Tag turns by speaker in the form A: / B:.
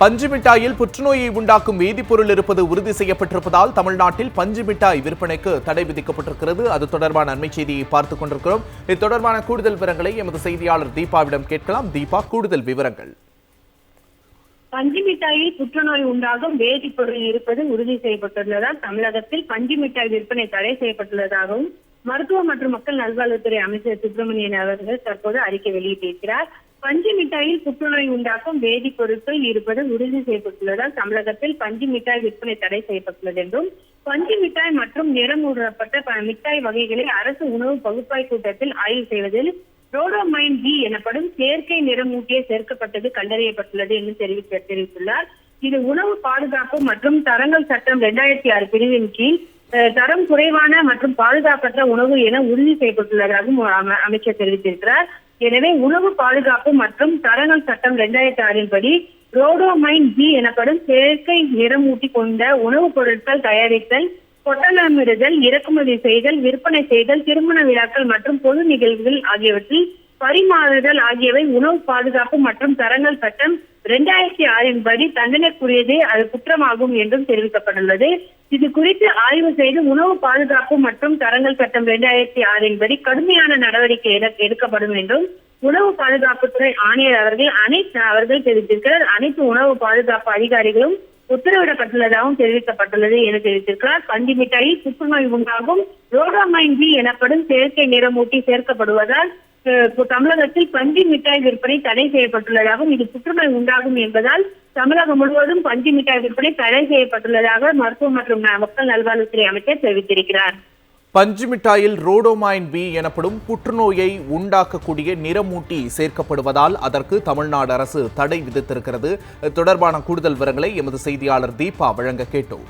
A: பஞ்சு மிட்டாயில் புற்றுநோயை உண்டாக்கும் வேதிப்பொருள் இருப்பது உறுதி செய்யப்பட்டிருப்பதால் தமிழ்நாட்டில் பஞ்சு மிட்டாய் விற்பனைக்கு தடை விதிக்கப்பட்டிருக்கிறது. அது தொடர்பான அண்மை செய்தியை பார்த்துக் கொண்டிருக்கிறோம். இது தொடர்பான கூடுதல் விவரங்களை எமது செய்தியாளர் தீபாவிடம் கேட்கலாம். தீபா கூடுதல் விவரங்கள்.
B: பஞ்சு மிட்டாயில் புற்றுநோய் உண்டாகும் வேதிப்பொருள் இருப்பது உறுதி செய்யப்பட்டுள்ளதால் தமிழகத்தில் பஞ்சு மிட்டாய் விற்பனை தடை செய்யப்பட்டுள்ளதாகவும் மருத்துவ மற்றும் மக்கள் நல்வாழ்வுத்துறை அமைச்சர் சுப்பிரமணியன் அவர்கள் தற்போது அறிக்கை வெளியிட்டிருக்கிறார். பஞ்சு மிட்டாயில் புற்றுநோய் உண்டாக்கும் வேதிப்பொருட்கள் இருப்பது உறுதி செய்யப்பட்டுள்ளதால் தமிழகத்தில் பஞ்சு மிட்டாய் விற்பனை தடை செய்யப்பட்டுள்ளது என்றும் பஞ்சு மிட்டாய் மற்றும் நிறமூடப்பட்ட ப- மிட்டாய் வகைகளை அரசு உணவு பகுப்பாய் கூட்டத்தில் ஆய்வு செய்வதில் ரோடோமைன் ஜி எனப்படும் செயற்கை நிறமூட்டிய சேர்க்கப்பட்டது கண்டறியப்பட்டுள்ளது என்று தெரிவித்த தெரிவித்துள்ளார். இது உணவு பாதுகாப்பு மற்றும் தரங்கள் சட்டம் இரண்டாயிரத்தி ஆறு பிரிவின் கீழ் அஹ், தரம் குறைவான மற்றும் பாதுகாப்பற்ற உணவு என உறுதி செய்யப்பட்டுள்ளதாகவும் அமைச்சர் தெரிவித்திருக்கிறார். எனவே உணவு பாதுகாப்பு மற்றும் தரங்கள் சட்டம் இரண்டாயிரத்தி ஆறின் படி ரோடோமைன் ஜி எனப்படும் செயற்கை நிறமூட்டி கொண்ட உணவுப் பொருட்கள் தயாரித்தல் கொட்டலமிடுதல் இறக்குமதி செய்தல் விற்பனை செய்தல் திருமண விழாக்கள் மற்றும் பொது நிகழ்வுகள் ஆகியவற்றில் பரிமாறுதல் ஆகியவை உணவு பாதுகாப்பு மற்றும் தரங்கள் சட்டம் இரண்டாயிரத்தி ஆறின் படி தண்டனைக்குரியதே அது குற்றமாகும் என்றும் தெரிவிக்கப்பட்டுள்ளது. இது குறித்து ஆய்வு செய்து உணவு பாதுகாப்பு மற்றும் தரங்கள் சட்டம் இரண்டாயிரத்தி ஆறின் படி கடுமையான நடவடிக்கை எடுக்கப்படும் என்றும் உணவு பாதுகாப்புத்துறை ஆணையர் அவர்கள் அனைத்து அவர்கள் தெரிவித்திருக்கிறார். அனைத்து உணவு பாதுகாப்பு அதிகாரிகளும் உத்தரவிடப்பட்டுள்ளதாகவும் தெரிவிக்கப்பட்டுள்ளது. என தெரிவித்திருக்கிறார். பந்தி மிட்டாயி புற்றுநோய் உண்டாகும். ரோடாமைன் பி எனப்படும் செயற்கை நிறமூட்டி சேர்க்கப்படுவதால் தமிழகத்தில் பஞ்சி மிட்டாய் விற்பனை தடை செய்யப்பட்டுள்ளதாகவும் இது புற்றுநோய் உண்டாகும் என்பதால் தமிழகம் முழுவதும் பஞ்சு மிட்டாய் விற்பனை தடை செய்யப்பட்டுள்ளதாக மருத்துவ மற்றும் மக்கள் நல்வாழ்வுத்துறை அமைச்சர் தெரிவித்திருக்கிறார்.
A: பஞ்சு மிட்டாயில் ரோடோமைன் பி எனப்படும் புற்றுநோயை உண்டாக்கக்கூடிய நிறமூட்டி சேர்க்கப்படுவதால் அதற்கு தமிழ்நாடு அரசு தடை விதித்திருக்கிறது. தொடர்பான கூடுதல் விவரங்களை எமது செய்தியாளர் தீபா வழங்க கேட்டோம்.